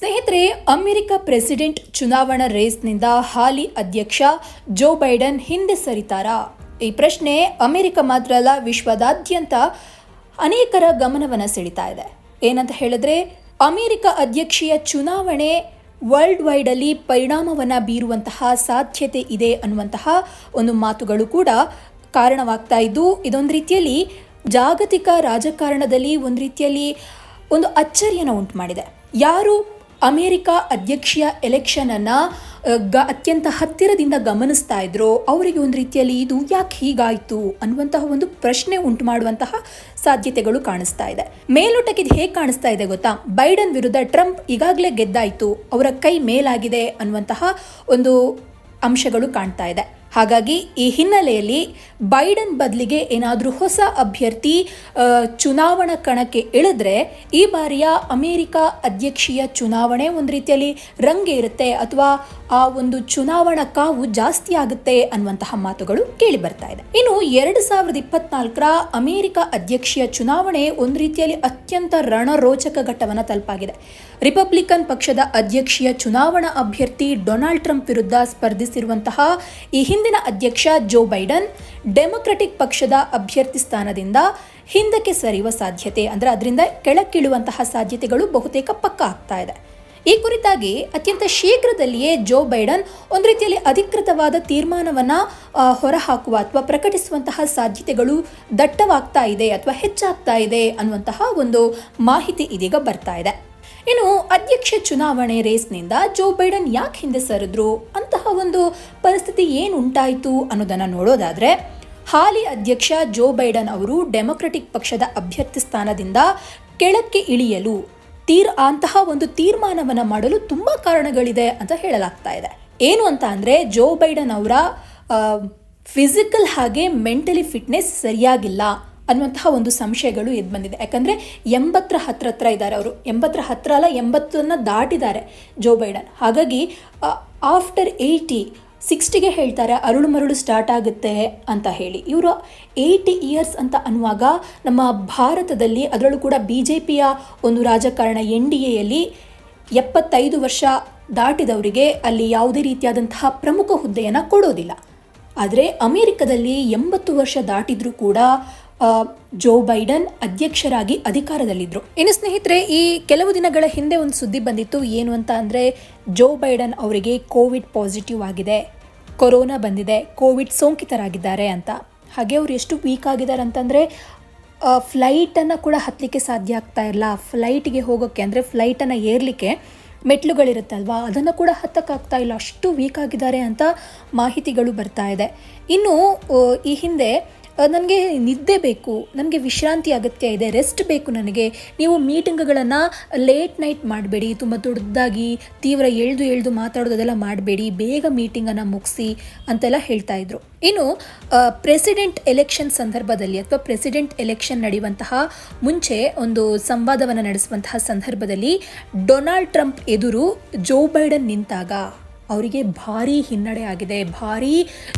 ಸ್ನೇಹಿತರೆ, America president ಚುನಾವಣಾ ರೇಸ್ನಿಂದ ಹಾಲಿ ಅಧ್ಯಕ್ಷ ಜೋ ಬೈಡನ್ ಹಿಂದೆ ಸರಿತಾರಾ. ಈ ಪ್ರಶ್ನೆ ಅಮೆರಿಕ ಮಾತ್ರ ಅಲ್ಲ, ವಿಶ್ವದಾದ್ಯಂತ ಅನೇಕರ ಗಮನವನ್ನು ಸೆಳೀತಾ ಇದೆ. ಏನಂತ ಹೇಳಿದ್ರೆ, ಅಮೆರಿಕ ಅಧ್ಯಕ್ಷೀಯ ಚುನಾವಣೆ ವರ್ಲ್ಡ್ ವೈಡಲ್ಲಿ ಪರಿಣಾಮವನ್ನು ಬೀರುವಂತಹ ಸಾಧ್ಯತೆ ಇದೆ ಅನ್ನುವಂತಹ ಒಂದು ಮಾತುಗಳು ಕೂಡ ಕಾರಣವಾಗ್ತಾ ಇದ್ದು, ಇದೊಂದು ರೀತಿಯಲ್ಲಿ ಜಾಗತಿಕ ರಾಜಕಾರಣದಲ್ಲಿ ಒಂದು ರೀತಿಯಲ್ಲಿ ಒಂದು ಅಚ್ಚರಿಯನ್ನು ಉಂಟು ಮಾಡಿದೆ ಯಾರು ಅಮೇರಿಕ ಅಧ್ಯಕ್ಷೀಯ ಎಲೆಕ್ಷನನ್ನು ಗ, ಅತ್ಯಂತ ಹತ್ತಿರದಿಂದ ಗಮನಿಸ್ತಾ ಇದ್ರು. ಅವರಿಗೆ ಒಂದು ರೀತಿಯಲ್ಲಿ ಇದು ಯಾಕೆ ಹೀಗಾಯಿತು ಅನ್ನುವಂತಹ ಒಂದು ಪ್ರಶ್ನೆ ಉಂಟು ಮಾಡುವಂತಹ ಸಾಧ್ಯತೆಗಳು ಕಾಣಿಸ್ತಾ ಇದೆ. ಮೇಲೋಟಕ್ಕೆ ಇದು ಹೇಗೆ ಕಾಣಿಸ್ತಾ ಇದೆ ಗೊತ್ತಾ? ಬೈಡನ್ ವಿರುದ್ಧ ಟ್ರಂಪ್ ಈಗಾಗಲೇ ಗೆದ್ದಾಯಿತು. ಅವರ ಕೈ ಮೇಲಾಗಿದೆ ಅನ್ನುವಂತಹ ಒಂದು ಅಂಶಗಳು ಕಾಣ್ತಾ ಇದೆ. ಹಾಗಾಗಿ ಈ ಹಿನ್ನೆಲೆಯಲ್ಲಿ ಬೈಡನ್ ಬದಲಿಗೆ ಏನಾದರೂ ಹೊಸ ಅಭ್ಯರ್ಥಿ ಚುನಾವಣಾ ಕಣಕ್ಕೆ ಇಳಿದ್ರೆ ಈ ಬಾರಿಯ ಅಮೆರಿಕ ಅಧ್ಯಕ್ಷೀಯ ಚುನಾವಣೆ ಒಂದು ರೀತಿಯಲ್ಲಿ ರಂಗೇರುತ್ತೆ ಅಥವಾ ಆ ಒಂದು ಚುನಾವಣಾ ಕಾವು ಜಾಸ್ತಿ ಆಗುತ್ತೆ ಅನ್ನುವಂತಹ ಮಾತುಗಳು ಕೇಳಿ ಬರ್ತಾ ಇದೆ. ಇನ್ನು ಎರಡು ಸಾವಿರದ ಇಪ್ಪತ್ನಾಲ್ಕರ ಅಮೆರಿಕ ಅಧ್ಯಕ್ಷೀಯ ಚುನಾವಣೆ ಒಂದು ರೀತಿಯಲ್ಲಿ ಅತ್ಯಂತ ರಣರೋಚಕ ಘಟ್ಟವನ್ನು ತಲುಪಾಗಿದೆ. ರಿಪಬ್ಲಿಕನ್ ಪಕ್ಷದ ಅಧ್ಯಕ್ಷೀಯ ಚುನಾವಣಾ ಅಭ್ಯರ್ಥಿ ಡೊನಾಲ್ಡ್ ಟ್ರಂಪ್ ವಿರುದ್ಧ ಸ್ಪರ್ಧಿಸಿರುವಂತಹ ಈ ಹಿಂದಿನ ಅಧ್ಯಕ್ಷ ಜೋ ಬೈಡನ್ ಡೆಮೊಕ್ರೆಟಿಕ್ ಪಕ್ಷದ ಅಭ್ಯರ್ಥಿ ಸ್ಥಾನದಿಂದ ಹಿಂದಕ್ಕೆ ಸರಿಯುವ ಸಾಧ್ಯತೆ, ಅಂದರೆ ಅದರಿಂದ ಕೆಳಕ್ಕಿಳುವಂತಹ ಸಾಧ್ಯತೆಗಳು ಬಹುತೇಕ ಪಕ್ಕ ಆಗ್ತಾ ಇದೆ. ಈ ಕುರಿತಾಗಿ ಅತ್ಯಂತ ಶೀಘ್ರದಲ್ಲಿಯೇ ಜೋ ಬೈಡನ್ ಒಂದು ರೀತಿಯಲ್ಲಿ ಅಧಿಕೃತವಾದ ತೀರ್ಮಾನವನ್ನು ಹೊರಹಾಕುವ ಅಥವಾ ಪ್ರಕಟಿಸುವಂತಹ ಸಾಧ್ಯತೆಗಳು ದಟ್ಟವಾಗ್ತಾ ಇದೆ ಅಥವಾ ಹೆಚ್ಚಾಗ್ತಾ ಇದೆ ಅನ್ನುವಂತಹ ಒಂದು ಮಾಹಿತಿ ಇದೀಗ ಬರ್ತಾ ಇದೆ. ಇನ್ನು ಅಧ್ಯಕ್ಷ ಚುನಾವಣೆ ರೇಸ್ನಿಂದ ಜೋ ಬೈಡನ್ ಯಾಕೆ ಹಿಂದೆ ಸರಿದ್ರು? ಅಂತಹ ಒಂದು ಪರಿಸ್ಥಿತಿ ಏನು ಉಂಟಾಯಿತು ಅನ್ನೋದನ್ನು ನೋಡೋದಾದರೆ, ಹಾಲಿ ಅಧ್ಯಕ್ಷ ಜೋ ಬೈಡನ್ ಅವರು ಡೆಮೊಕ್ರೆಟಿಕ್ ಪಕ್ಷದ ಅಭ್ಯರ್ಥಿ ಸ್ಥಾನದಿಂದ ಕೆಳಕ್ಕೆ ಇಳಿಯಲು ತೀರ್, ಅಂತಹ ಒಂದು ತೀರ್ಮಾನವನ್ನು ಮಾಡಲು ತುಂಬ ಕಾರಣಗಳಿದೆ ಅಂತ ಹೇಳಲಾಗ್ತಾ ಇದೆ. ಏನು ಅಂತ ಅಂದರೆ, ಜೋ ಬೈಡನ್ ಅವರ ಫಿಸಿಕಲ್ ಹಾಗೆ ಮೆಂಟಲಿ ಫಿಟ್ನೆಸ್ ಸರಿಯಾಗಿಲ್ಲ. ಅನ್ನುವಂತಹ ಒಂದು ಸಂಶಯಗಳು ಎದ್ದು ಬಂದಿದೆ. ಯಾಕಂದ್ರೆ ಎಂಬತ್ತರ ಹತ್ರ ಹತ್ರ ಇದ್ದಾರೆ ಅವರು. ಎಂಬತ್ತರ ಹತ್ರ ಅಲ್ಲ, ಎಂಬತ್ತನ್ನು ದಾಟಿದ್ದಾರೆ ಜೋ ಬೈಡನ್. ಹಾಗಾಗಿ ಆಫ್ಟರ್ ಏಯ್ಟಿ, ಸಿಕ್ಸ್ಟಿಗೆ ಹೇಳ್ತಾರೆ, ಅರುಳು ಮರುಳು ಸ್ಟಾರ್ಟ್ ಆಗುತ್ತೆ ಅಂತ ಹೇಳಿ. ಇವರು ಏಯ್ಟಿ ಇಯರ್ಸ್ ಅಂತ ಅನ್ನುವಾಗ ನಮ್ಮ ಭಾರತದಲ್ಲಿ ಅದರಲ್ಲೂ ಕೂಡ ಬಿ ಜೆ ಪಿಯ ಒಂದು ರಾಜಕಾರಣ ಎನ್ ಡಿ ಎಯಲ್ಲಿ ಎಪ್ಪತ್ತೈದು ವರ್ಷ ದಾಟಿದವರಿಗೆ ಅಲ್ಲಿ ಯಾವುದೇ ರೀತಿಯಾದಂತಹ ಪ್ರಮುಖ ಹುದ್ದೆಯನ್ನು ಕೊಡೋದಿಲ್ಲ. ಆದರೆ ಅಮೆರಿಕದಲ್ಲಿ ಎಂಬತ್ತು ವರ್ಷ ದಾಟಿದ್ರೂ ಕೂಡ ಜೋ ಬೈಡನ್ ಅಧ್ಯಕ್ಷರಾಗಿ ಅಧಿಕಾರದಲ್ಲಿದ್ದರು ಇನ್ನು ಸ್ನೇಹಿತರೆ, ಈ ಕೆಲವು ದಿನಗಳ ಹಿಂದೆ ಒಂದು ಸುದ್ದಿ ಬಂದಿತ್ತು. ಏನು ಅಂತ ಅಂದರೆ, ಜೋ ಬೈಡನ್ ಅವರಿಗೆ ಕೋವಿಡ್ ಪಾಸಿಟಿವ್ ಆಗಿದೆ, ಕೊರೋನಾ ಬಂದಿದೆ, ಕೋವಿಡ್ ಸೋಂಕಿತರಾಗಿದ್ದಾರೆ ಅಂತ. ಹಾಗೆ ಅವ್ರು ಎಷ್ಟು ವೀಕ್ ಆಗಿದ್ದಾರೆ ಅಂತಂದರೆ ಫ್ಲೈಟನ್ನು ಕೂಡ ಹತ್ತಲಿಕ್ಕೆ ಸಾಧ್ಯ ಆಗ್ತಾ ಇಲ್ಲ ಫ್ಲೈಟ್ಗೆ ಹೋಗೋಕ್ಕೆ ಅಂದರೆ ಫ್ಲೈಟನ್ನು ಏರಲಿಕ್ಕೆ ಮೆಟ್ಲುಗಳಿರುತ್ತಲ್ವಾ ಅದನ್ನು ಕೂಡ ಹತ್ತಕ್ಕಾಗ್ತಾ ಇಲ್ಲ. ಅಷ್ಟು ವೀಕ್ ಆಗಿದ್ದಾರೆ ಅಂತ ಮಾಹಿತಿಗಳು ಬರ್ತಾ ಇದೆ. ಇನ್ನು ಈ ಹಿಂದೆ ನನಗೆ ನಿದ್ದೆ ಬೇಕು, ನನಗೆ ವಿಶ್ರಾಂತಿ ಅಗತ್ಯ ಇದೆ ರೆಸ್ಟ್ ಬೇಕು ನನಗೆ. ನೀವು ಮೀಟಿಂಗ್ಗಳನ್ನು ಲೇಟ್ ನೈಟ್ ಮಾಡಬೇಡಿ, ತುಂಬ ದೊಡ್ಡದಾಗಿ ತೀವ್ರ ಎಳ್ದು ಎಳ್ದು ಮಾತಾಡೋದೆಲ್ಲ ಮಾಡಬೇಡಿ, ಬೇಗ ಮೀಟಿಂಗನ್ನು ಮುಗಿಸಿ ಅಂತೆಲ್ಲ ಹೇಳ್ತಾ ಇದ್ರು. ಇನ್ನು ಪ್ರೆಸಿಡೆಂಟ್ ಎಲೆಕ್ಷನ್ ಸಂದರ್ಭದಲ್ಲಿ ಅಥವಾ ಪ್ರೆಸಿಡೆಂಟ್ ಎಲೆಕ್ಷನ್ ನಡೆಯುವಂತಹ ಮುಂಚೆ ಒಂದು ಸಂವಾದವನ್ನು ನಡೆಸುವಂತಹ ಸಂದರ್ಭದಲ್ಲಿ ಡೊನಾಲ್ಡ್ ಟ್ರಂಪ್ ಎದುರು ಜೋ ಬೈಡನ್ ನಿಂತಾಗ ಅವರಿಗೆ ಭಾರಿ ಹಿನ್ನಡೆ ಆಗಿದೆ. ಭಾರಿ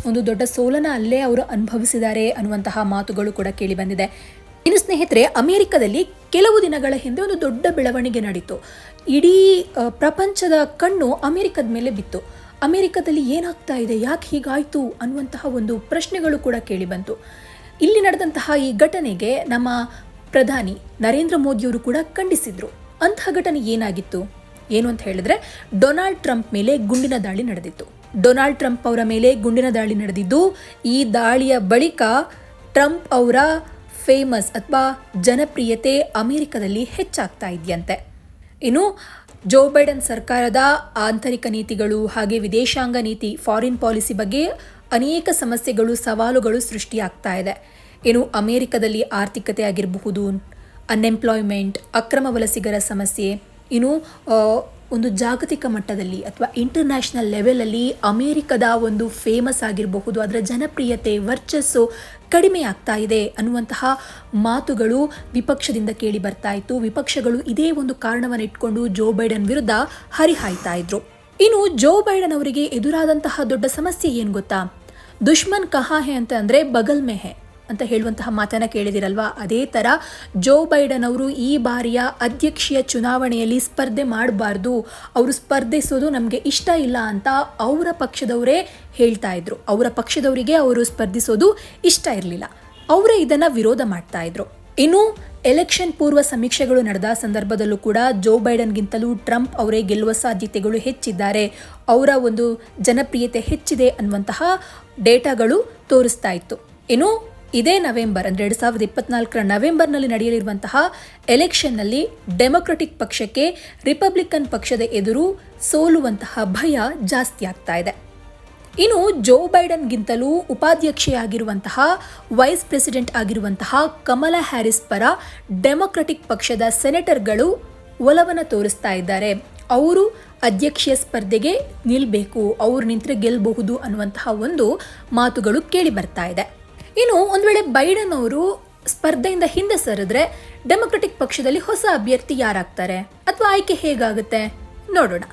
ಒಂದು ದೊಡ್ಡ ಸೋಲನ ಅಲ್ಲೇ ಅವರು ಅನುಭವಿಸಿದ್ದಾರೆ ಅನ್ನುವಂತಹ ಮಾತುಗಳು ಕೂಡ ಕೇಳಿ ಬಂದಿದೆ. ಇನ್ನು ಸ್ನೇಹಿತರೆ, ಅಮೆರಿಕದಲ್ಲಿ ಕೆಲವು ದಿನಗಳ ಹಿಂದೆ ಒಂದು ದೊಡ್ಡ ಬೆಳವಣಿಗೆ ನಡೀತು. ಇಡೀ ಪ್ರಪಂಚದ ಕಣ್ಣು ಅಮೆರಿಕದ ಮೇಲೆ ಬಿತ್ತು. ಅಮೆರಿಕದಲ್ಲಿ ಏನಾಗ್ತಾ ಇದೆ, ಯಾಕೆ ಹೀಗಾಯಿತು ಅನ್ನುವಂತಹ ಒಂದು ಪ್ರಶ್ನೆಗಳು ಕೂಡ ಕೇಳಿ ಬಂತು. ಇಲ್ಲಿ ನಡೆದಂತಹ ಈ ಘಟನೆಗೆ ನಮ್ಮ ಪ್ರಧಾನಿ ನರೇಂದ್ರ ಮೋದಿಯವರು ಕೂಡ ಖಂಡಿಸಿದ್ರು. ಅಂತಹ ಘಟನೆ ಏನಾಗಿತ್ತು? ಏನು ಅಂತ ಹೇಳಿದ್ರೆ, ಡೊನಾಲ್ಡ್ ಟ್ರಂಪ್ ಮೇಲೆ ಗುಂಡಿನ ದಾಳಿ ನಡೆದಿತ್ತು. ಡೊನಾಲ್ಡ್ ಟ್ರಂಪ್ ಅವರ ಮೇಲೆ ಗುಂಡಿನ ದಾಳಿ ನಡೆದಿದ್ದು, ಈ ದಾಳಿಯ ಬಳಿಕ ಟ್ರಂಪ್ ಅವರ ಫೇಮಸ್ ಅಥವಾ ಜನಪ್ರಿಯತೆ ಅಮೆರಿಕದಲ್ಲಿ ಹೆಚ್ಚಾಗ್ತಾ ಇದೆಯಂತೆ. ಇನ್ನು, ಜೋ ಬೈಡನ್ ಸರ್ಕಾರದ ಆಂತರಿಕ ನೀತಿಗಳು ಹಾಗೆ ವಿದೇಶಾಂಗ ನೀತಿ, ಫಾರಿನ್ ಪಾಲಿಸಿ ಬಗ್ಗೆ ಅನೇಕ ಸಮಸ್ಯೆಗಳು, ಸವಾಲುಗಳು ಸೃಷ್ಟಿಯಾಗ್ತಾ ಇದೆ. ಇನ್ನು, ಅಮೆರಿಕದಲ್ಲಿ ಆರ್ಥಿಕತೆ ಆಗಿರಬಹುದು ಅನ್ಎಂಪ್ಲಾಯ್ಮೆಂಟ್ ಅಕ್ರಮ ವಲಸಿಗರ ಸಮಸ್ಯೆ ಇನ್ನು ಒಂದು ಜಾಗತಿಕ ಮಟ್ಟದಲ್ಲಿ ಅಥವಾ ಇಂಟರ್ನ್ಯಾಷನಲ್ ಲೆವೆಲಲ್ಲಿ ಅಮೇರಿಕದ ಒಂದು ಫೇಮಸ್ ಆಗಿರಬಹುದು, ಅದರ ಜನಪ್ರಿಯತೆ, ವರ್ಚಸ್ಸು ಕಡಿಮೆ ಆಗ್ತಾ ಇದೆ ಅನ್ನುವಂತಹ ಮಾತುಗಳು ವಿಪಕ್ಷದಿಂದ ಕೇಳಿ ಬರ್ತಾ ಇತ್ತು. ವಿಪಕ್ಷಗಳು ಇದೇ ಒಂದು ಕಾರಣವನ್ನು ಇಟ್ಕೊಂಡು ಜೋ ಬೈಡನ್ ವಿರುದ್ಧ ಹರಿಹಾಯ್ತಾ ಇದ್ರು. ಇನ್ನು, ಜೋ ಬೈಡನ್ ಅವರಿಗೆ ಎದುರಾದಂತಹ ದೊಡ್ಡ ಸಮಸ್ಯೆ ಏನು ಗೊತ್ತಾ? ದುಶ್ಮನ್ ಕಹಾ ಹೇ ಅಂತ ಅಂದರೆ ಬಗಲ್ ಮೇ ಹೇ ಅಂತ ಹೇಳುವಂತಹ ಮಾತನ್ನು ಕೇಳಿದಿರಲ್ವಾ? ಅದೇ ಥರ ಜೋ ಬೈಡನ್ ಅವರು ಈ ಬಾರಿಯ ಅಧ್ಯಕ್ಷೀಯ ಚುನಾವಣೆಯಲ್ಲಿ ಸ್ಪರ್ಧೆ ಮಾಡಬಾರ್ದು, ಅವರು ಸ್ಪರ್ಧಿಸೋದು ನಮಗೆ ಇಷ್ಟ ಇಲ್ಲ ಅಂತ ಅವರ ಪಕ್ಷದವರೇ ಹೇಳ್ತಾ ಇದ್ರು. ಅವರ ಪಕ್ಷದವರಿಗೆ ಅವರು ಸ್ಪರ್ಧಿಸೋದು ಇಷ್ಟ ಇರಲಿಲ್ಲ. ಅವರೇ ಇದನ್ನು ವಿರೋಧ ಮಾಡ್ತಾ ಇದ್ರು. ಇನ್ನು ಎಲೆಕ್ಷನ್ ಪೂರ್ವ ಸಮೀಕ್ಷೆಗಳು ನಡೆದ ಸಂದರ್ಭದಲ್ಲೂ ಕೂಡ ಜೋ ಬೈಡನ್ಗಿಂತಲೂ ಟ್ರಂಪ್ ಅವರೇ ಗೆಲ್ಲುವ ಸಾಧ್ಯತೆಗಳು ಹೆಚ್ಚಿದ್ದಾರೆ. ಅವರ ಒಂದು ಜನಪ್ರಿಯತೆ ಹೆಚ್ಚಿದೆ ಅನ್ನುವಂತಹ ಡೇಟಾಗಳು ತೋರಿಸ್ತಾ ಇತ್ತು. ಇನ್ನು ಇದೇ ನವೆಂಬರ್ ಅಂದರೆ ಎರಡು ಸಾವಿರದ ಇಪ್ಪತ್ನಾಲ್ಕರ ನವೆಂಬರ್ನಲ್ಲಿ ನಡೆಯಲಿರುವಂತಹ ಎಲೆಕ್ಷನ್ನಲ್ಲಿ ಡೆಮೊಕ್ರೆಟಿಕ್ ಪಕ್ಷಕ್ಕೆ ರಿಪಬ್ಲಿಕನ್ ಪಕ್ಷದ ಎದುರು ಸೋಲುವಂತಹ ಭಯ ಜಾಸ್ತಿ ಆಗ್ತಾ ಇದೆ. ಇನ್ನು ಜೋ ಬೈಡನ್ಗಿಂತಲೂ ಉಪಾಧ್ಯಕ್ಷೆಯಾಗಿರುವಂತಹ ವೈಸ್ ಪ್ರೆಸಿಡೆಂಟ್ ಆಗಿರುವಂತಹ ಕಮಲಾ ಹ್ಯಾರಿಸ್ ಪರ ಡೆಮೊಕ್ರೆಟಿಕ್ ಪಕ್ಷದ ಸೆನೆಟರ್ಗಳು ಒಲವನ್ನು ತೋರಿಸ್ತಾ ಇದ್ದಾರೆ. ಅವರು ಅಧ್ಯಕ್ಷೀಯ ಸ್ಪರ್ಧೆಗೆ ನಿಲ್ಲಬೇಕು ಅವರು ನಿಂತರೆ ಗೆಲ್ಲಬಹುದು ಅನ್ನುವಂತಹ ಒಂದು ಮಾತುಗಳು ಕೇಳಿ ಬರ್ತಾ ಇದೆ. ಇನ್ನು ಒಂದು ವೇಳೆ ಬೈಡನ್ ಅವರು ಸ್ಪರ್ಧೆಯಿಂದ ಹಿಂದೆ ಸರಿದ್ರೆ ಡೆಮೊಕ್ರೆಟಿಕ್ ಪಕ್ಷದಲ್ಲಿ ಹೊಸ ಅಭ್ಯರ್ಥಿ ಯಾರಾಗ್ತಾರೆ? ಅಥವಾ ಆಯ್ಕೆ ಹೇಗಾಗುತ್ತೆ? ನೋಡೋಣ.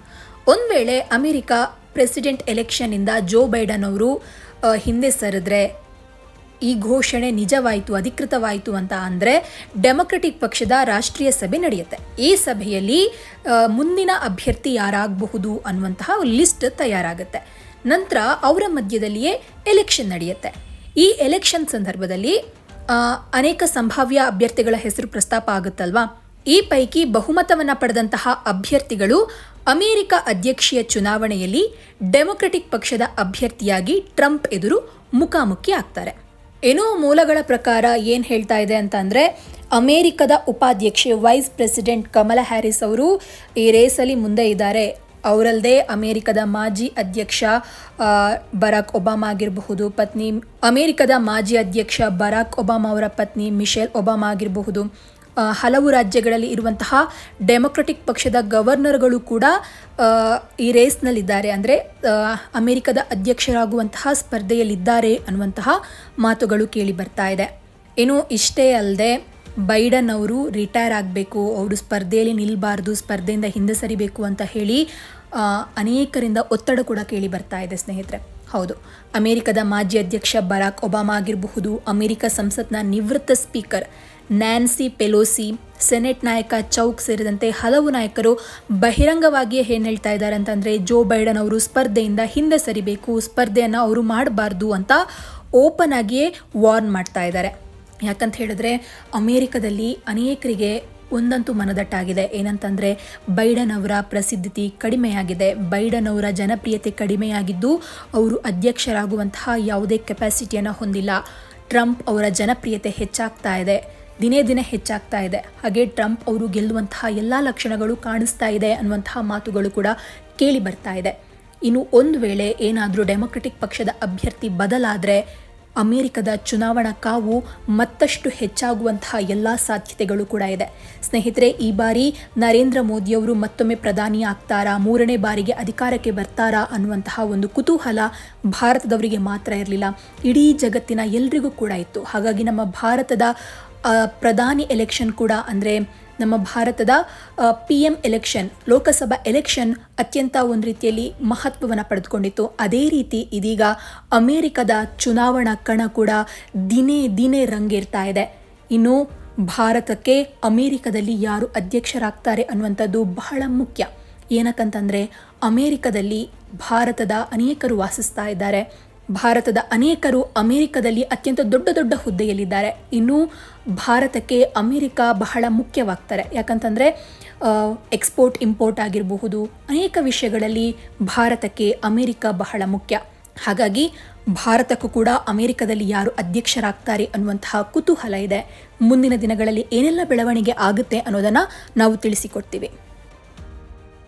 ಒಂದು ವೇಳೆ ಅಮೆರಿಕ ಪ್ರೆಸಿಡೆಂಟ್ ಎಲೆಕ್ಷನ್ನಿಂದ ಜೋ ಬೈಡನ್ ಅವರು ಹಿಂದೆ ಸರಿದ್ರೆ ಈ ಘೋಷಣೆ ನಿಜವಾಯಿತು, ಅಧಿಕೃತವಾಯಿತು ಅಂತ ಅಂದರೆ ಡೆಮೊಕ್ರೆಟಿಕ್ ಪಕ್ಷದ ರಾಷ್ಟ್ರೀಯ ಸಭೆ ನಡೆಯುತ್ತೆ. ಈ ಸಭೆಯಲ್ಲಿ ಮುಂದಿನ ಅಭ್ಯರ್ಥಿ ಯಾರಾಗಬಹುದು ಅನ್ನುವಂತಹ ಲಿಸ್ಟ್ ತಯಾರಾಗುತ್ತೆ. ನಂತರ ಅವರ ಮಧ್ಯದಲ್ಲಿಯೇ ಎಲೆಕ್ಷನ್ ನಡೆಯುತ್ತೆ. ಈ ಎಲೆಕ್ಷನ್ ಸಂದರ್ಭದಲ್ಲಿ ಅನೇಕ ಸಂಭಾವ್ಯ ಅಭ್ಯರ್ಥಿಗಳ ಹೆಸರು ಪ್ರಸ್ತಾಪ ಆಗುತ್ತಲ್ವಾ? ಈ ಪೈಕಿ ಬಹುಮತವನ್ನು ಪಡೆದಂತಹ ಅಭ್ಯರ್ಥಿಗಳು ಅಮೆರಿಕ ಅಧ್ಯಕ್ಷೀಯ ಚುನಾವಣೆಯಲ್ಲಿ ಡೆಮೊಕ್ರೆಟಿಕ್ ಪಕ್ಷದ ಅಭ್ಯರ್ಥಿಯಾಗಿ ಟ್ರಂಪ್ ಎದುರು ಮುಖಾಮುಖಿ ಆಗ್ತಾರೆ. ಏನೋ ಮೂಲಗಳ ಪ್ರಕಾರ ಏನು ಹೇಳ್ತಾ ಇದೆ ಅಂತ ಅಂದರೆ, ಅಮೇರಿಕದ ಉಪಾಧ್ಯಕ್ಷೆ ವೈಸ್ ಪ್ರೆಸಿಡೆಂಟ್ ಕಮಲಾ ಹ್ಯಾರಿಸ್ ಅವರು ಈ ರೇಸಲ್ಲಿ ಮುಂದೆ ಇದ್ದಾರೆ. ಅವರಲ್ಲದೆ ಅಮೇರಿಕದ ಮಾಜಿ ಅಧ್ಯಕ್ಷ ಬರಾಕ್ ಒಬಾಮಾ ಆಗಿರಬಹುದು, ಪತ್ನಿ, ಅಮೇರಿಕದ ಮಾಜಿ ಅಧ್ಯಕ್ಷ ಬರಾಕ್ ಒಬಾಮಾ ಅವರ ಪತ್ನಿ ಮಿಶೆಲ್ ಒಬಾಮಾ ಆಗಿರಬಹುದು. ಹಲವು ರಾಜ್ಯಗಳಲ್ಲಿ ಇರುವಂತಹ ಡೆಮೊಕ್ರೆಟಿಕ್ ಪಕ್ಷದ ಗವರ್ನರ್ಗಳು ಕೂಡ ಈ ರೇಸ್ನಲ್ಲಿದ್ದಾರೆ. ಅಂದರೆ ಅಮೆರಿಕದ ಅಧ್ಯಕ್ಷರಾಗುವಂತಹ, ಸ್ಪರ್ಧೆಯಲ್ಲಿದ್ದಾರೆ ಅನ್ನುವಂತಹ ಮಾತುಗಳು ಕೇಳಿ ಬರ್ತಾ ಇದೆ. ಇನ್ನು ಇಷ್ಟೇ ಅಲ್ಲದೆ ಬೈಡನ್ ಅವರು ರಿಟೈರ್ ಆಗಬೇಕು, ಅವರು ಸ್ಪರ್ಧೆಯಲ್ಲಿ ನಿಲ್ಲಬಾರ್ದು ಸ್ಪರ್ಧೆಯಿಂದ ಹಿಂದೆ ಸರಿಬೇಕು ಅಂತ ಹೇಳಿ ಅನೇಕರಿಂದ ಒತ್ತಡ ಕೂಡ ಕೇಳಿ ಬರ್ತಾ ಇದೆ ಸ್ನೇಹಿತರೆ. ಹೌದು, ಅಮೆರಿಕದ ಮಾಜಿ ಅಧ್ಯಕ್ಷ ಬರಾಕ್ ಒಬಾಮಾ ಆಗಿರಬಹುದು, ಅಮೆರಿಕ ಸಂಸತ್ನ ನಿವೃತ್ತ ಸ್ಪೀಕರ್ ನ್ಯಾನ್ಸಿ ಪೆಲೋಸಿ, ಸೆನೆಟ್ ನಾಯಕ ಚೌಕ್ ಸೇರಿದಂತೆ ಹಲವು ನಾಯಕರು ಬಹಿರಂಗವಾಗಿಯೇ ಏನು ಹೇಳ್ತಾ ಇದ್ದಾರೆ ಅಂತಂದರೆ, ಜೋ ಬೈಡನ್ ಅವರು ಸ್ಪರ್ಧೆಯಿಂದ ಹಿಂದೆ ಸರಿಬೇಕು, ಸ್ಪರ್ಧೆಯನ್ನು ಅವರು ಮಾಡಬಾರ್ದು ಅಂತ ಓಪನ್ ಆಗಿಯೇ ವಾರ್ನ್ ಮಾಡ್ತಾ ಇದ್ದಾರೆ. ಯಾಕಂತ ಹೇಳಿದ್ರೆ ಅಮೇರಿಕದಲ್ಲಿ ಅನೇಕರಿಗೆ ಒಂದಂತೂ ಮನದಟ್ಟಾಗಿದೆ. ಏನಂತಂದರೆ ಬೈಡನ್ ಅವರ ಪ್ರಸಿದ್ಧತೆ ಕಡಿಮೆಯಾಗಿದೆ. ಬೈಡನ್ ಅವರ ಜನಪ್ರಿಯತೆ ಕಡಿಮೆಯಾಗಿದ್ದು ಅವರು ಅಧ್ಯಕ್ಷರಾಗುವಂತಹ ಯಾವುದೇ ಕೆಪಾಸಿಟಿಯನ್ನು ಹೊಂದಿಲ್ಲ. ಟ್ರಂಪ್ ಅವರ ಜನಪ್ರಿಯತೆ ಹೆಚ್ಚಾಗ್ತಾ ಇದೆ. ದಿನೇ ದಿನೇ ಹೆಚ್ಚಾಗ್ತಾ ಇದೆ. ಹಾಗೆ ಟ್ರಂಪ್ ಅವರು ಗೆಲ್ಲುವಂತಹ ಎಲ್ಲ ಲಕ್ಷಣಗಳು ಕಾಣಿಸ್ತಾ ಇದೆ ಅನ್ನುವಂತಹ ಮಾತುಗಳು ಕೂಡ ಕೇಳಿ ಬರ್ತಾ ಇದೆ. ಇನ್ನು ಒಂದು ವೇಳೆ ಏನಾದರೂ ಡೆಮೊಕ್ರೆಟಿಕ್ ಪಕ್ಷದ ಅಭ್ಯರ್ಥಿ ಬದಲಾದರೆ ಅಮೆರಿಕದ ಚುನಾವಣಾ ಕಾವು ಮತ್ತಷ್ಟು ಹೆಚ್ಚಾಗುವಂತಹ ಎಲ್ಲ ಸಾಧ್ಯತೆಗಳು ಕೂಡ ಇದೆ. ಸ್ನೇಹಿತರೆ, ಈ ಬಾರಿ ನರೇಂದ್ರ ಮೋದಿಯವರು ಮತ್ತೊಮ್ಮೆ ಪ್ರಧಾನಿ ಆಗ್ತಾರಾ, ಮೂರನೇ ಬಾರಿಗೆ ಅಧಿಕಾರಕ್ಕೆ ಬರ್ತಾರಾ ಅನ್ನುವಂತಹ ಒಂದು ಕುತೂಹಲ ಭಾರತದವರಿಗೆ ಮಾತ್ರ ಇರಲಿಲ್ಲ. ಇಡೀ ಜಗತ್ತಿನ ಎಲ್ರಿಗೂ ಕೂಡ ಇತ್ತು. ಹಾಗಾಗಿ ನಮ್ಮ ಭಾರತದ ಪ್ರಧಾನಿ ಎಲೆಕ್ಷನ್ ಕೂಡ ಅಂದರೆ ನಮ್ಮ ಭಾರತದ P M election Lok Sabha election ಅತ್ಯಂತ ಒಂದು ರೀತಿಯಲ್ಲಿ ಮಹತ್ವವನ್ನು ಪಡೆದುಕೊಂಡಿತ್ತು. ಅದೇ ರೀತಿ ಇದೀಗ ಅಮೇರಿಕದ ಚುನಾವಣಾ ಕಣ ಕೂಡ ದಿನೇ ದಿನೇ ರಂಗೇರ್ತಾ ಇದೆ. ಇನ್ನು ಭಾರತಕ್ಕೆ ಅಮೇರಿಕದಲ್ಲಿ ಯಾರು ಅಧ್ಯಕ್ಷರಾಗ್ತಾರೆ ಅನ್ನುವಂಥದ್ದು ಬಹಳ ಮುಖ್ಯ. ಏನಕ್ಕಂತಂದರೆ ಅಮೇರಿಕದಲ್ಲಿ ಭಾರತದ ಅನೇಕರು ವಾಸಿಸ್ತಾ ಇದ್ದಾರೆ. ಭಾರತದ ಅನೇಕರು ಅಮೆರಿಕದಲ್ಲಿ ಅತ್ಯಂತ ದೊಡ್ಡ ದೊಡ್ಡ ಹುದ್ದೆಯಲ್ಲಿದ್ದಾರೆ. ಇನ್ನು ಭಾರತಕ್ಕೆ ಅಮೆರಿಕ ಬಹಳ ಮುಖ್ಯವಾಗ್ತಾರೆ. ಯಾಕಂತಂದರೆ ಎಕ್ಸ್ಪೋರ್ಟ್ ಇಂಪೋರ್ಟ್ ಆಗಿರಬಹುದು, ಅನೇಕ ವಿಷಯಗಳಲ್ಲಿ ಭಾರತಕ್ಕೆ ಅಮೆರಿಕ ಬಹಳ ಮುಖ್ಯ. ಹಾಗಾಗಿ, ಭಾರತಕ್ಕೂ ಕೂಡ ಅಮೆರಿಕದಲ್ಲಿ ಯಾರು ಅಧ್ಯಕ್ಷರಾಗ್ತಾರೆ ಅನ್ನುವಂತಹ ಕುತೂಹಲ ಇದೆ. ಮುಂದಿನ ದಿನಗಳಲ್ಲಿ ಏನೆಲ್ಲ ಬೆಳವಣಿಗೆ ಆಗುತ್ತೆ ಅನ್ನೋದನ್ನು ನಾವು ತಿಳಿಸಿಕೊಡ್ತೀವಿ.